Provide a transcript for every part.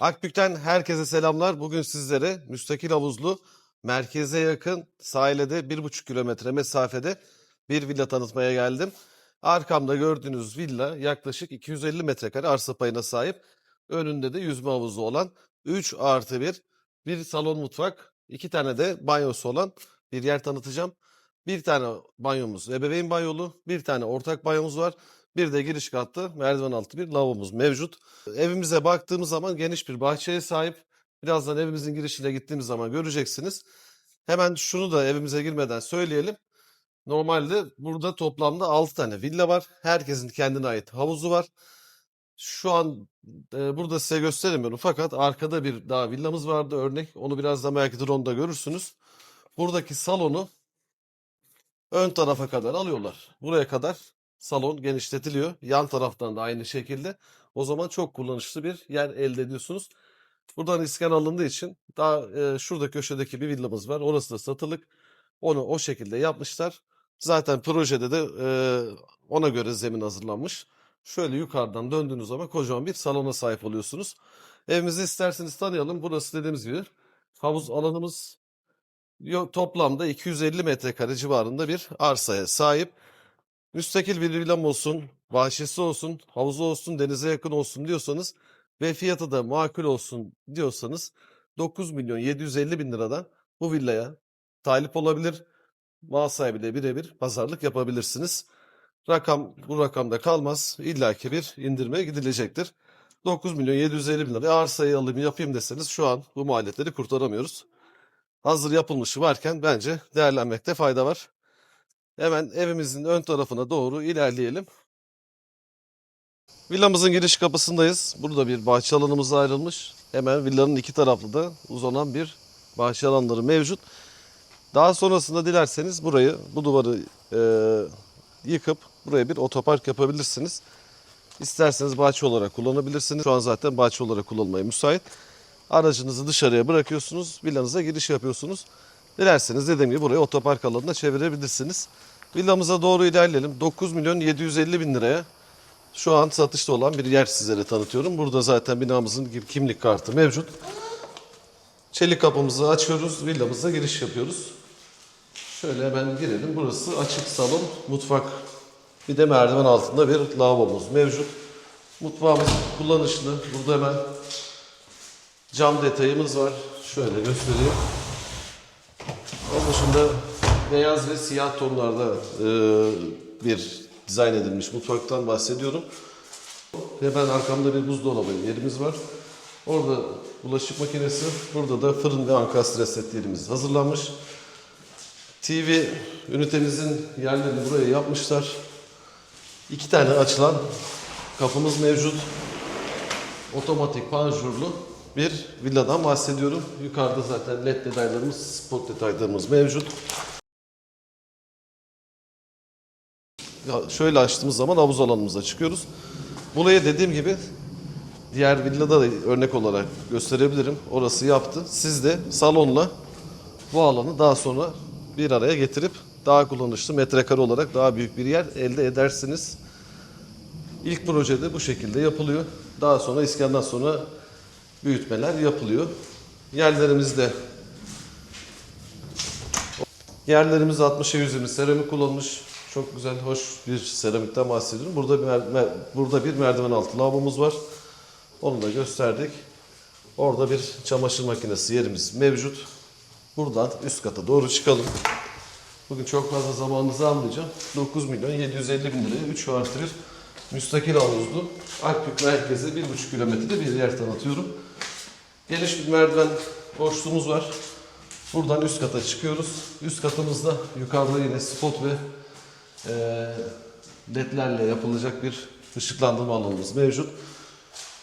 Akbük'ten herkese selamlar. Bugün sizlere müstakil havuzlu, merkeze yakın, sahile de 1,5 kilometre mesafede bir villa tanıtmaya geldim. Arkamda gördüğünüz villa yaklaşık 250 metrekare arsa payına sahip. Önünde de yüzme havuzu olan 3 artı 1, bir salon mutfak, iki tane de banyosu olan bir yer tanıtacağım. Bir tane banyomuz ebeveyn banyolu, bir tane ortak banyomuz var. Bir de giriş katta merdiven altı bir lavabomuz mevcut. Evimize baktığımız zaman geniş bir bahçeye sahip. Birazdan evimizin girişine gittiğimiz zaman göreceksiniz. Hemen şunu da evimize girmeden söyleyelim. Normalde burada toplamda 6 tane villa var. Herkesin kendine ait havuzu var. Şu an e, burada size gösteremiyorum fakat arkada bir daha villamız vardı örnek. Onu birazdan belki drone'da görürsünüz. Buradaki salonu ön tarafa kadar alıyorlar. Buraya kadar salon genişletiliyor. Yan taraftan da aynı şekilde. O zaman çok kullanışlı bir yer elde ediyorsunuz. Buradan iskan alındığı için daha e, şurada köşedeki bir villamız var. Orası da satılık. Onu o şekilde yapmışlar. Zaten projede de e, ona göre zemin hazırlanmış. Şöyle yukarıdan döndüğünüz zaman kocaman bir salona sahip oluyorsunuz. Evimizi isterseniz tanıyalım. Burası dediğimiz gibi havuz alanımız toplamda 250 metrekare civarında bir arsaya sahip. Müstakil bir villam olsun, bahçesi olsun, havuzu olsun, denize yakın olsun diyorsanız ve fiyatı da makul olsun diyorsanız 9 milyon 750 bin liradan bu villaya talip olabilir. Mal sahibiyle birebir pazarlık yapabilirsiniz. Rakam bu rakamda kalmaz. İlla ki bir indirmeye gidilecektir. 9 milyon 750 bin liraya arsayı alayım yapayım deseniz şu an bu maliyetleri kurtaramıyoruz. Hazır yapılmışı varken bence değerlenmekte fayda var. Hemen evimizin ön tarafına doğru ilerleyelim. Villamızın giriş kapısındayız. Burada bir bahçe alanımız ayrılmış. Hemen villanın iki taraflı da uzanan bir bahçe alanları mevcut. Daha sonrasında dilerseniz burayı, bu duvarı e, yıkıp buraya bir otopark yapabilirsiniz. İsterseniz bahçe olarak kullanabilirsiniz. Şu an zaten bahçe olarak kullanılmaya müsait. Aracınızı dışarıya bırakıyorsunuz, villanıza giriş yapıyorsunuz. Dilerseniz dediğim gibi burayı otopark alanına çevirebilirsiniz. Villamıza doğru ilerleyelim. 9 milyon 750 bin liraya şu an satışta olan bir yer sizlere tanıtıyorum. Burada zaten binamızın kimlik kartı mevcut. Çelik kapımızı açıyoruz, villamıza giriş yapıyoruz. Şöyle hemen girelim. Burası açık salon, mutfak. Bir de merdiven altında bir lavabomuz mevcut. Mutfağımız kullanışlı. Burada hemen cam detayımız var. Şöyle göstereyim. Onun dışında beyaz ve siyah tonlarda e, bir dizayn edilmiş mutfaktan bahsediyorum. Hemen arkamda bir buzdolabı yerimiz var. Orada bulaşık makinesi, burada da fırın ve ankastre setlerimiz hazırlanmış. TV ünitemizin yerlerini buraya yapmışlar. İki tane açılan kapımız mevcut. Otomatik panjurlu bir villadan bahsediyorum. Yukarıda zaten led detaylarımız, spot detaylarımız mevcut. Şöyle açtığımız zaman havuz alanımıza çıkıyoruz. Buraya dediğim gibi diğer villada da örnek olarak gösterebilirim. Orası yaptı. Siz de salonla bu alanı daha sonra bir araya getirip daha kullanışlı metrekare olarak daha büyük bir yer elde edersiniz. İlk projede bu şekilde yapılıyor. Daha sonra iskandan sonra büyütmeler yapılıyor. Yerlerimizde Yerlerimiz 60'a 120 seramik kullanılmış. Çok güzel, hoş bir seramikten bahsediyorum. Burada bir, mer- burada bir merdiven altı lavabomuz var. Onu da gösterdik. Orada bir çamaşır makinesi yerimiz mevcut. Buradan üst kata doğru çıkalım. Bugün çok fazla zamanınızı almayacağım. 9 milyon 750 bin liraya 3 artı bir müstakil havuzlu Akbük merkeze 1,5 kilometrede bir yer tanıtıyorum. Geniş bir merdiven boşluğumuz var. Buradan üst kata çıkıyoruz. Üst katımızda yukarıda yine spot ve ledlerle yapılacak bir ışıklandırma alanımız mevcut.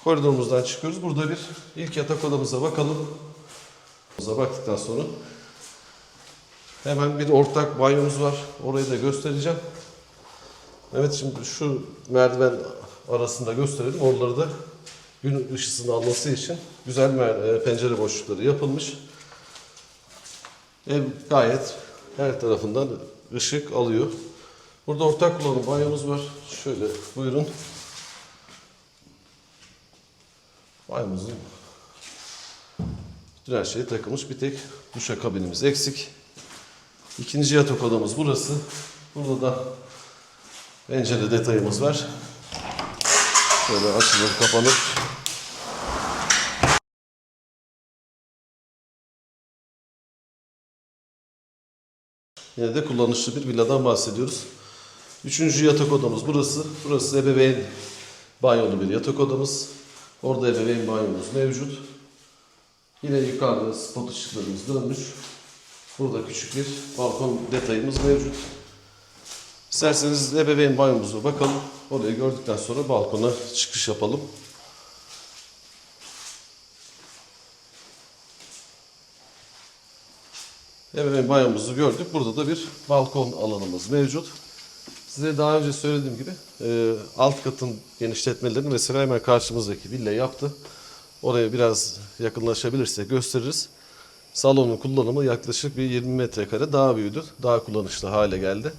Koridorumuzdan çıkıyoruz. Burada bir ilk yatak odamıza bakalım. Odamıza baktıktan sonra hemen bir ortak banyomuz var. Orayı da göstereceğim. Evet şimdi şu merdiven arasında gösterelim. Oraları da gün ışısını alması için güzel e, pencere boşlukları yapılmış. Ev gayet her tarafından ışık alıyor. Burada ortak kullanım banyomuz var. Şöyle buyurun. Banyomuzun Bütün her şey takılmış. Bir tek duşa kabinimiz eksik. İkinci yatak odamız burası. Burada da pencere detayımız var. Şöyle açılır kapanır. Yine de kullanışlı bir villadan bahsediyoruz. Üçüncü yatak odamız burası. Burası ebeveyn banyolu bir yatak odamız. Orada ebeveyn banyomuz mevcut. Yine yukarıda spot ışıklarımız dönmüş. Burada küçük bir balkon detayımız mevcut. İsterseniz ebeveyn banyomuza bakalım. Orayı gördükten sonra balkona çıkış yapalım. Ebeveyn banyomuzu gördük. Burada da bir balkon alanımız mevcut. Size daha önce söylediğim gibi e, alt katın genişletmelerini mesela hemen karşımızdaki villa yaptı. Oraya biraz yakınlaşabilirse gösteririz. Salonun kullanımı yaklaşık bir 20 metrekare daha büyüdü. Daha kullanışlı hale geldi.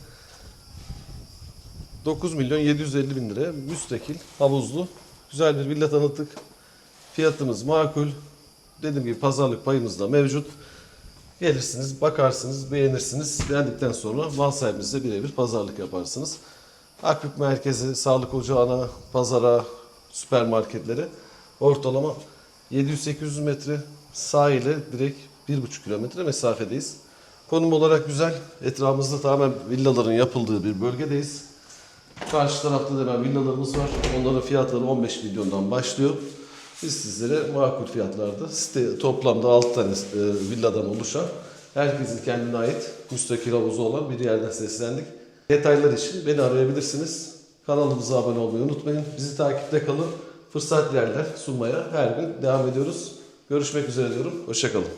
9 milyon 750 bin liraya müstakil, havuzlu, güzel bir villa tanıttık. Fiyatımız makul. Dediğim gibi pazarlık payımız da mevcut. Gelirsiniz, bakarsınız, beğenirsiniz. Beğendikten sonra mal sahibinizle birebir pazarlık yaparsınız. Akbük merkezi, sağlık ocağına, pazara, süpermarketlere ortalama 700-800 metre sahile direkt 1,5 kilometre mesafedeyiz. Konum olarak güzel. Etrafımızda tamamen villaların yapıldığı bir bölgedeyiz. Karşı tarafta da villalarımız var. Onların fiyatları 15 milyondan başlıyor. Biz sizlere makul fiyatlarda site toplamda 6 tane e, villadan oluşan herkesin kendine ait müstakil havuzu olan bir yerden seslendik. Detaylar için beni arayabilirsiniz. Kanalımıza abone olmayı unutmayın. Bizi takipte kalın. Fırsat yerler sunmaya her gün devam ediyoruz. Görüşmek üzere diyorum. Hoşçakalın.